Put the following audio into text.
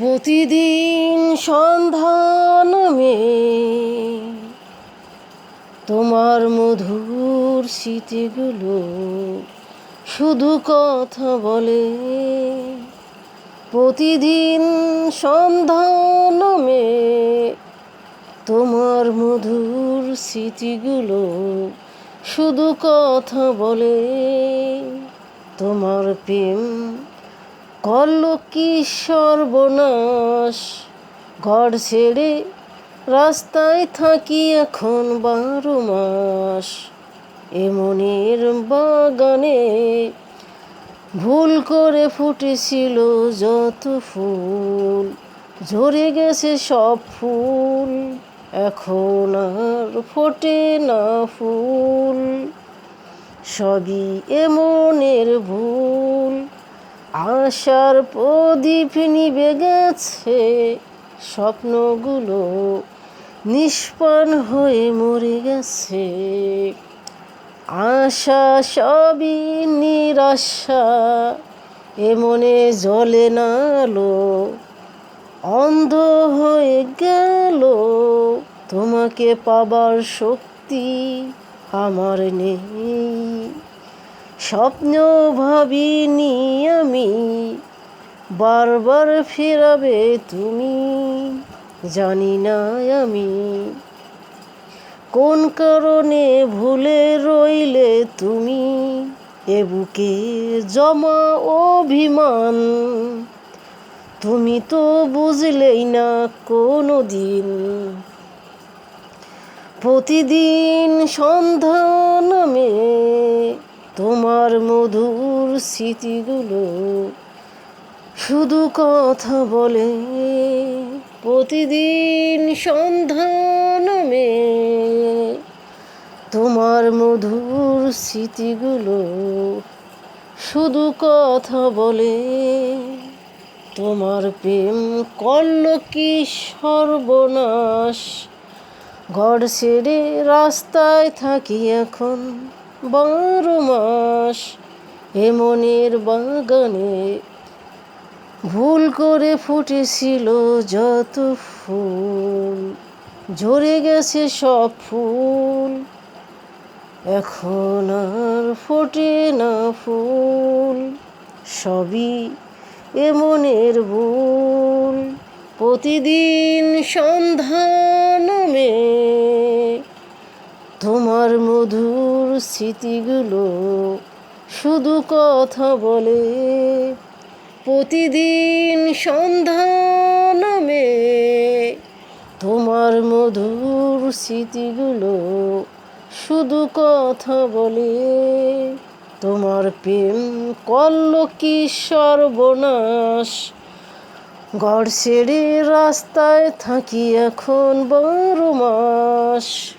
প্রতিদিন সন্ধান মে, তোমার মধুর স্মৃতিগুলো শুধু কথা বলে। প্রতিদিন সন্ধান মে, তোমার মধুর স্মৃতিগুলো শুধু কথা বলে। তোমার প্রেম করল কি সর্বনাশ? ঘর ছেড়ে রাস্তায় থাকি এখন বারো মাস। এ মনের বাগানে ভুল করে ফুটেছিল যত ফুল, ঝরে গেছে সব ফুল। এখন আর ফোটে না ফুল। সবই এমনের ভুল। আশার প্রদীপ নিবে গেছে স্বপ্নগুলো নিষ্পান হয়ে মরে গেছে। আশা সবই নিরাশা এমনে জলে নালো, অন্ধ হয়ে গেল। তোমাকে পাবার শক্তি আমার নেই। স্বপ্ন ভাবিনি আমি। বারবার ফেরাবে তুমি, জানি না আমি। কোন কারণে ভুলে রইলে তুমি, এ বুকে জমা অভিমান। তুমি তো বুঝলেই না কোনো দিন প্রতিদিন সন্ধ্যা নামে মধুর স্মৃতিগুলো শুধু কথা বলে। প্রতিদিন সন্ধ্যা নামে তোমার মধুর স্মৃতিগুলো শুধু কথা বলে। তোমার প্রেম করল কি সর্বনাশ? ঘর ছেড়ে রাস্তায় থাকি এখন বারো মাস। এ মনের বাগানে ভুল করে ফুটেছিল যত ফুল, ঝরে গেছে সব ফুল। এখন আর ফোটে না ফুল, সবই এ মনের ভুল। প্রতিদিন সন্ধ্যা নামে তোমার মধুর স্মৃতিগুলো শুধু কথা বলে। প্রতিদিন সন্ধ্যা নামে তোমার মধুর স্মৃতিগুলো শুধু কথা বলে। তোমার প্রেম করল কি সর্বনাশ। ঘর রাস্তায় থাকি এখন বারো মাস।